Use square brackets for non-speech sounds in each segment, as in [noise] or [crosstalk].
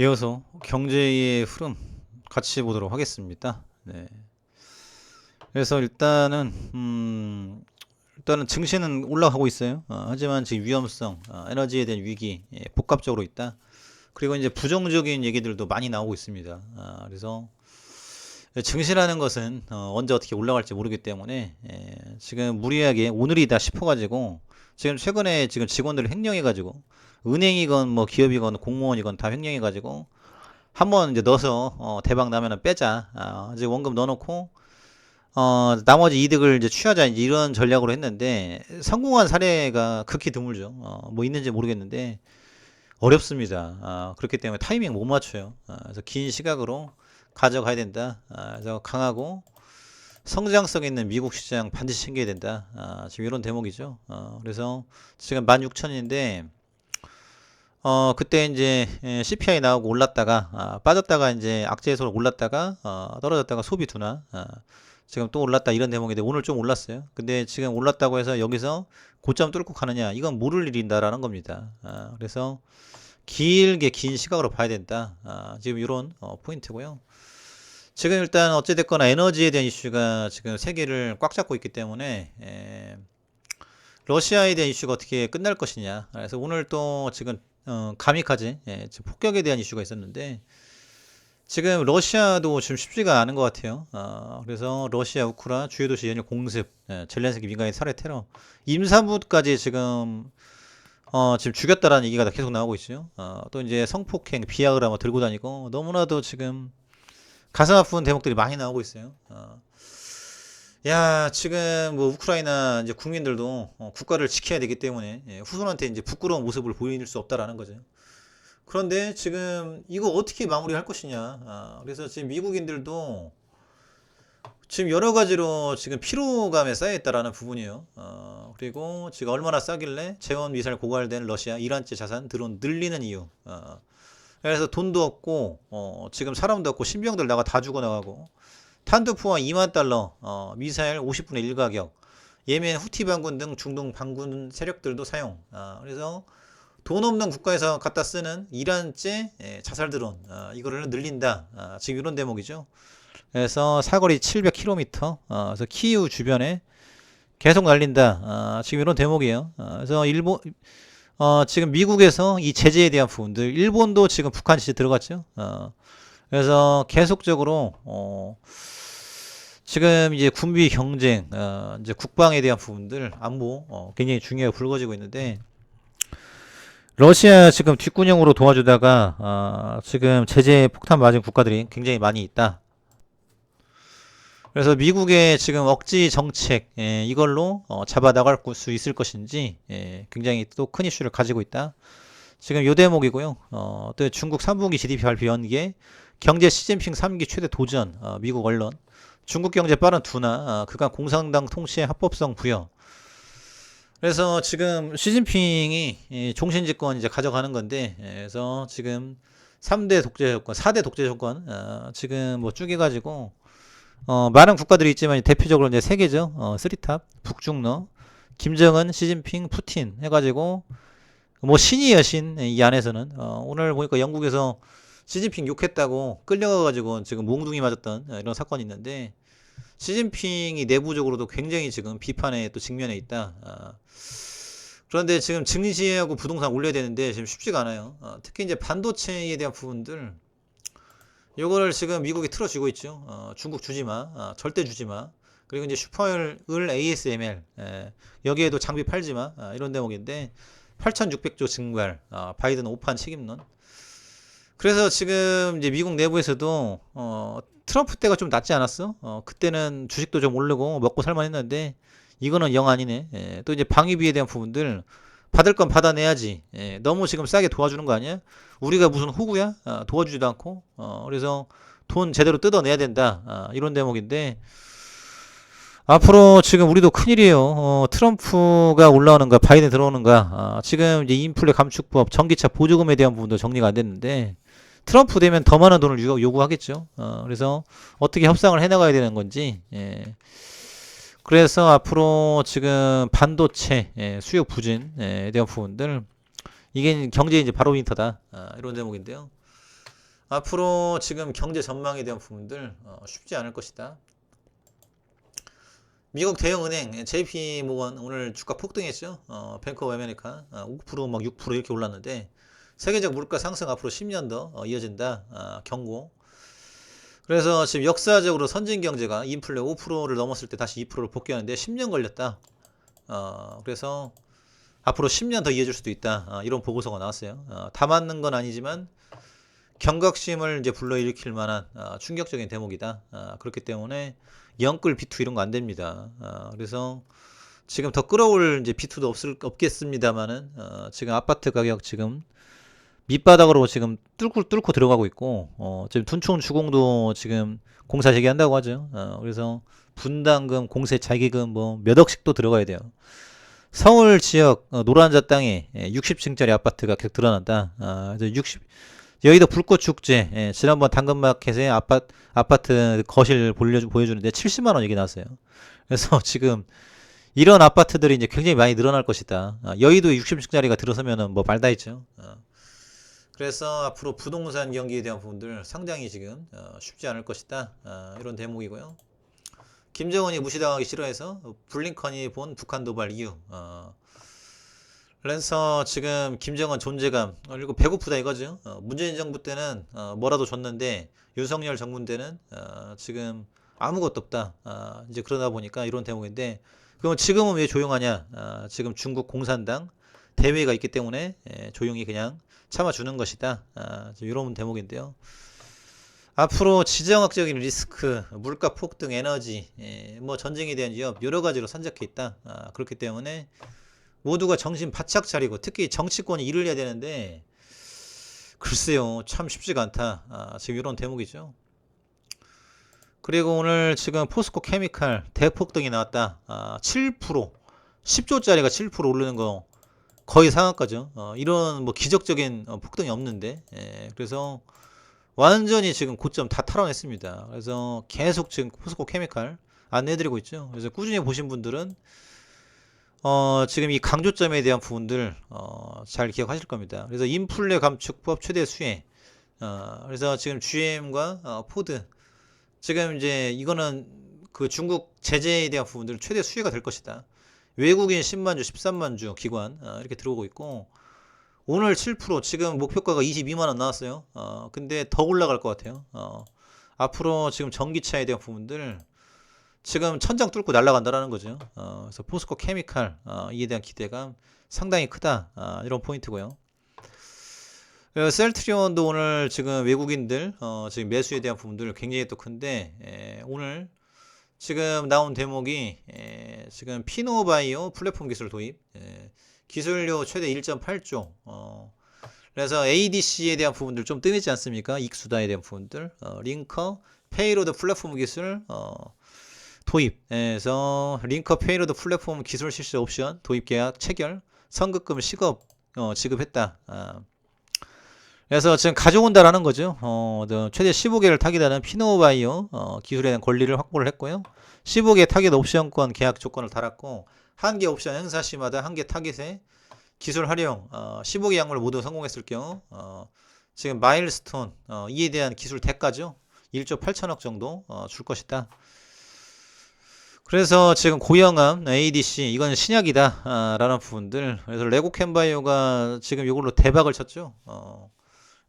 이어서 경제의 흐름 같이 보도록 하겠습니다. 네. 그래서 일단은 음, 일단은 증시는 올라가고 있어요. 어, 하지만 지금 위험성, 어, 에너지에 대한 위기 예, 복합적으로 있다. 그리고 이제 부정적인 얘기들도 많이 나오고 있습니다. 아, 그래서 증시라는 것은 어, 언제 어떻게 올라갈지 모르기 때문에 예, 지금 무리하게 오늘이다 싶어가지고 지금 최근에 지금 직원들을 횡령해가지고 은행이건 뭐 기업이건 공무원이건 다 횡령해가지고 한번 이제 넣어서 어, 대박 나면은 빼자. 아, 이제 원금 넣어놓고 어, 나머지 이득을 이제 취하자 이런 전략으로 했는데 성공한 사례가 극히 드물죠. 어, 뭐 있는지 모르겠는데 어렵습니다. 아, 그렇기 때문에 타이밍 못 맞춰요. 아, 그래서 긴 시각으로 가져가야 된다. 아, 그래서 강하고 성장성 있는 미국 시장 반드시 챙겨야 된다. 아, 지금 이런 대목이죠. 어, 그래서 지금 16,000인데 어, 그때 이제 예, CPI 나오고 올랐다가 아, 빠졌다가 이제 악재에서 올랐다가 어, 떨어졌다가 소비 둔화 아, 지금 또 올랐다 이런 대목인데 오늘 좀 올랐어요. 근데 지금 올랐다고 해서 여기서 고점 뚫고 가느냐 이건 모를 일인다라는 겁니다. 아, 그래서 길게 긴 시각으로 봐야 된다. 아, 지금 이런 어, 포인트고요. 지금 일단 어찌됐거나 에너지에 대한 이슈가 지금 세계를 꽉 잡고 있기 때문에 에, 러시아에 대한 이슈가 어떻게 끝날 것이냐. 그래서 오늘 또 지금 어, 가미카제 예, 지금 폭격에 대한 이슈가 있었는데 지금 러시아도 지금 쉽지가 않은 것 같아요. 어, 그래서 러시아 우크라 주요 도시 연일 공습, 예, 젤렌스키 민간인 살해 테러, 임산부까지 지금 어, 지금 죽였다라는 얘기가 다 계속 나오고 있어요. 어, 또 이제 성폭행, 비아그라 뭐 들고 다니고 너무나도 지금 가슴 아픈 대목들이 많이 나오고 있어요. 어. 야, 지금 뭐 우크라이나 이제 국민들도 어, 국가를 지켜야 되기 때문에 예, 후손한테 이제 부끄러운 모습을 보일 수 없다라는 거죠. 그런데 지금 이거 어떻게 마무리할 것이냐. 아, 그래서 지금 미국인들도 지금 여러 가지로 지금 피로감에 쌓여 있다라는 부분이에요. 어, 그리고 지금 얼마나 싸길래 재원 미사일 고갈된 러시아 이란제 자산 드론 늘리는 이유. 어, 그래서 돈도 없고 어, 지금 사람도 없고 신병들 나가 다 죽어나가고 탄두포와 2만 달러 어, 미사일 50분의 1 가격 예멘 후티 반군 등 중동 반군 세력들도 사용. 아, 그래서 돈 없는 국가에서 갖다 쓰는 이란제 예, 자살 드론 아, 이거를 늘린다. 아, 지금 이런 대목이죠. 그래서 사거리 700km. 어, 그래서 키이우 주변에 계속 날린다. 아, 지금 이런 대목이에요. 아, 그래서 일본 어, 지금 미국에서 이 제재에 대한 부분들 일본도 지금 북한 지지 들어갔죠. 어, 그래서 계속적으로 어, 지금 이제 군비 경쟁, 어, 이제 국방에 대한 부분들 안보 어, 굉장히 중요하게 불거지고 있는데 러시아 지금 뒷구녕으로 도와주다가 어, 지금 제재 폭탄 맞은 국가들이 굉장히 많이 있다. 그래서 미국의 지금 억지 정책 예, 이걸로 어, 잡아 나갈 수 있을 것인지 예, 굉장히 또 큰 이슈를 가지고 있다. 지금 요 대목이고요. 어, 또 중국 3분기 GDP 발표 연계, 경제 시진핑 3기 최대 도전, 어, 미국 언론, 중국 경제 빠른 둔화, 어, 그간 공산당 통치의 합법성 부여. 그래서 지금 시진핑이 이 종신 집권 이제 가져가는 건데, 예, 그래서 지금 3대 독재 정권, 4대 독재 정권, 어, 지금 뭐 쪼개가지고 어, 많은 국가들이 있지만 대표적으로 이제 세 개죠. 어, 쓰리탑, 북중러, 김정은, 시진핑, 푸틴 해가지고 뭐 신이 여 신 이 안에서는 어, 오늘 보니까 영국에서 시진핑 욕했다고 끌려가가지고 지금 몽둥이 맞았던 어, 이런 사건이 있는데 시진핑이 내부적으로도 굉장히 지금 비판에 또 직면해 있다. 아, 그런데 지금 증시하고 부동산 올려야 되는데 지금 쉽지가 않아요. 어, 특히 이제 반도체에 대한 부분들 요거를 지금 미국이 틀어주고 있죠. 어, 중국 주지 마. 어, 절대 주지 마. 그리고 이제 슈퍼을 ASML 예, 여기에도 장비 팔지 마. 아, 이런 대목인데 8,600조 증발. 아, 바이든 오판 책임론. 그래서 지금 이제 미국 내부에서도 어, 트럼프 때가 좀 낫지 않았어? 어, 그때는 주식도 좀 오르고 먹고 살만 했는데 이거는 영 아니네. 예, 또 이제 방위비에 대한 부분들 받을 건 받아내야지. 예, 너무 지금 싸게 도와주는 거 아니야? 우리가 무슨 호구야? 아, 도와주지도 않고. 어, 그래서 돈 제대로 뜯어내야 된다. 아, 이런 대목인데 앞으로 지금 우리도 큰일이에요. 어, 트럼프가 올라오는가, 바이든 들어오는가. 아, 지금 이제 인플레 감축법, 전기차 보조금에 대한 부분도 정리가 안 됐는데 트럼프 되면 더 많은 돈을 요구- 요구하겠죠. 어, 그래서 어떻게 협상을 해나가야 되는 건지. 예. 그래서 앞으로 지금 반도체 예, 수요 부진에 대한 부분들 이게 경제 이제 바로미터다 아, 이런 대목인데요. 앞으로 지금 경제 전망에 대한 부분들 어, 쉽지 않을 것이다. 미국 대형은행 JP 모건 오늘 주가 폭등했죠. 어, 뱅크 오브 아메리카 어, 5%막 6% 이렇게 올랐는데 세계적 물가 상승 앞으로 10년 더 어, 이어진다. 아, 경고. 그래서 지금 역사적으로 선진 경제가 인플레 5%를 넘었을 때 다시 2%를 복귀하는데 10년 걸렸다. 어, 그래서 앞으로 10년 더 이어질 수도 있다. 어, 이런 보고서가 나왔어요. 어, 다 맞는 건 아니지만 경각심을 이제 불러일으킬 만한 어, 충격적인 대목이다. 어, 그렇기 때문에 영끌 B2 이런 거 안 됩니다. 어, 그래서 지금 더 끌어올 이제 B2도 없을 없겠습니다만은 어, 지금 아파트 가격 지금 밑바닥으로 지금 뚫고 뚫고 들어가고 있고 어, 지금 둔촌 주공도 지금 공사 재개한다고 하죠. 어, 그래서 분담금, 공세 자기금 뭐 몇 억씩도 들어가야 돼요. 서울 지역 어, 노란자 땅에 60층짜리 아파트가 계속 드러난다. 아, 이제 60 여의도 불꽃 축제 예, 지난번 당근마켓에 아파트 아파트 거실 보여 보여주는데 70만 원 얘기 나왔어요. 그래서 [laughs] 지금 이런 아파트들이 이제 굉장히 많이 늘어날 것이다. 아, 여의도 60층짜리가 들어서면은 뭐 말다 했죠. 어. 그래서 앞으로 부동산 경기에 대한 부분들 상당히 지금 어, 쉽지 않을 것이다. 어, 이런 대목이고요. 김정은이 무시당하기 싫어해서 블링컨이 본 북한 도발 이유. 어, 그래서 지금 김정은 존재감 어, 그리고 배고프다 이거죠. 어, 문재인 정부 때는 어, 뭐라도 줬는데 윤석열 정부 때는 어, 지금 아무것도 없다. 어, 이제 그러다 보니까 이런 대목인데 그럼 지금은 왜 조용하냐? 어, 지금 중국 공산당 대회가 있기 때문에 예, 조용히 그냥 참아주는 것이다. 아, 이런 대목인데요. 앞으로 지정학적인 리스크, 물가 폭등, 에너지, 예, 뭐 전쟁에 대한 위협 여러 가지로 산적해 있다. 아, 그렇기 때문에 모두가 정신 바짝 차리고 특히 정치권이 일을 해야 되는데 글쎄요 참 쉽지가 않다. 아, 지금 이런 대목이죠. 그리고 오늘 지금 포스코 케미칼 대폭등이 나왔다. 아, 7% 10조짜리가 7% 오르는 거 거의 상한가죠. 어, 이런 뭐 기적적인 어, 폭등이 없는데, 예, 그래서 완전히 지금 고점 다 탈환했습니다. 그래서 계속 지금 포스코 케미칼 안내해드리고 있죠. 그래서 꾸준히 보신 분들은 어, 지금 이 강조점에 대한 부분들 어, 잘 기억하실 겁니다. 그래서 인플레 감축법 최대 수혜. 어, 그래서 지금 GM과 어, 포드 지금 이제 이거는 그 중국 제재에 대한 부분들 최대 수혜가 될 것이다. 외국인 10만 주, 13만 주 기관 어, 이렇게 들어오고 있고 오늘 7% 지금 목표가가 22만 원 나왔어요. 어, 근데 더 올라갈 것 같아요. 어, 앞으로 지금 전기차에 대한 부분들 지금 천장 뚫고 날아간다라는 거죠. 어, 그래서 포스코 케미칼 어, 이에 대한 기대감 상당히 크다 어, 이런 포인트고요. 어, 셀트리온도 오늘 지금 외국인들 어, 지금 매수에 대한 부분들 굉장히 또 큰데 에, 오늘 지금 나온 대목이 에, 지금 피노바이오 플랫폼 기술 도입 에, 기술료 최대 1.8조 어, 그래서 ADC에 대한 부분들 좀 뜨지 않습니까? 익수다에 대한 부분들 어, 링커 페이로드 플랫폼 기술 어, 도입에서 링커 페이로드 플랫폼 기술 실시 옵션 도입 계약 체결 선급금 시급 어, 지급했다. 아. 그래서 지금 가져온다라는 거죠. 어, 최대 15개를 타깃하는 피노바이오 어, 기술에 대한 권리를 확보를 했고요. 15개 타깃 옵션권 계약 조건을 달았고 한 개 옵션 행사 시마다 한 개 타깃에 기술 활용 어, 15개 약물 모두 성공했을 경우 어, 지금 마일스톤 어, 이에 대한 기술 대가죠. 1조 8천억 정도 어, 줄 것이다. 그래서 지금 고영암 ADC 이건 신약이다 아, 라는 부분들 그래서 레고 캔바이오가 지금 이걸로 대박을 쳤죠. 어,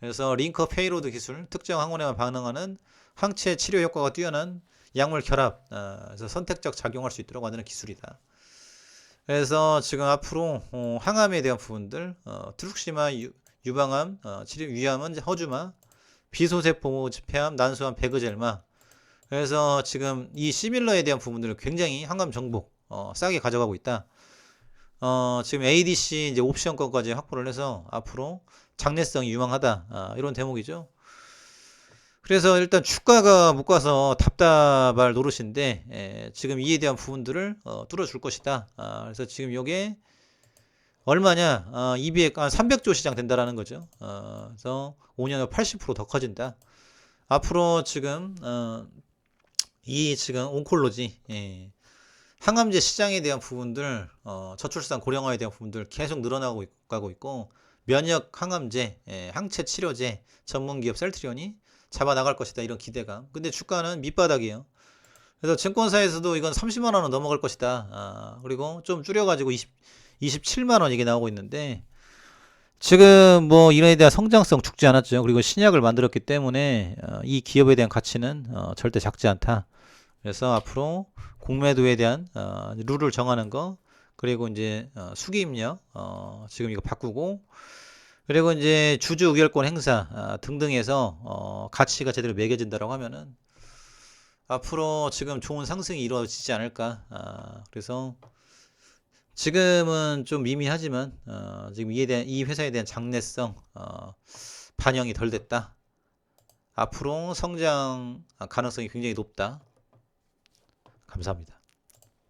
그래서 링커 페이로드 기술, 특정 항원에만 반응하는 항체 치료 효과가 뛰어난 약물 결합, 어, 그래서 선택적 작용할 수 있도록 만드는 기술이다. 그래서 지금 앞으로 어, 항암에 대한 부분들, 어, 트룩시마 유, 유방암, 어, 치료 위암은 허주마, 비소세포 폐암, 난소암, 배그젤마. 그래서 지금 이 시밀러에 대한 부분들을 굉장히 항암 정복 어, 싸게 가져가고 있다. 어, 지금 ADC 이제 옵션권까지 확보를 해서 앞으로 장래성이 유망하다. 아, 이런 대목이죠. 그래서 일단 주가가 못 가서 답답할 노릇인데 에, 지금 이에 대한 부분들을 어, 뚫어줄 것이다. 아, 그래서 지금 요게 얼마냐? 어, 200, 아, 300조 시장 된다라는 거죠. 어, 그래서 5년에 80%더 커진다. 앞으로 지금 어, 이 지금 온콜로지 예, 항암제 시장에 대한 부분들, 어, 저출산 고령화에 대한 부분들 계속 늘어나고 있, 가고 있고 면역 항암제, 예, 항체 치료제 전문 기업 셀트리온이 잡아 나갈 것이다 이런 기대감. 근데 주가는 밑바닥이에요. 그래서 증권사에서도 이건 30만 원은 넘어갈 것이다. 아, 그리고 좀 줄여가지고 20, 27만 원 이게 나오고 있는데 지금 뭐 이런에 대한 성장성 죽지 않았죠. 그리고 신약을 만들었기 때문에 어, 이 기업에 대한 가치는 어, 절대 작지 않다. 그래서 앞으로 공매도에 대한 어, 룰을 정하는 거 그리고 이제 어, 수기 입력 어, 지금 이거 바꾸고 그리고 이제 주주 의결권 행사 아, 등등해서 어, 가치가 제대로 매겨진다라고 하면은 앞으로 지금 좋은 상승이 이루어지지 않을까. 아, 그래서 지금은 좀 미미하지만 어, 지금 이에 대한 이 회사에 대한 장래성 어, 반영이 덜 됐다. 앞으로 성장 가능성이 굉장히 높다. 감사합니다.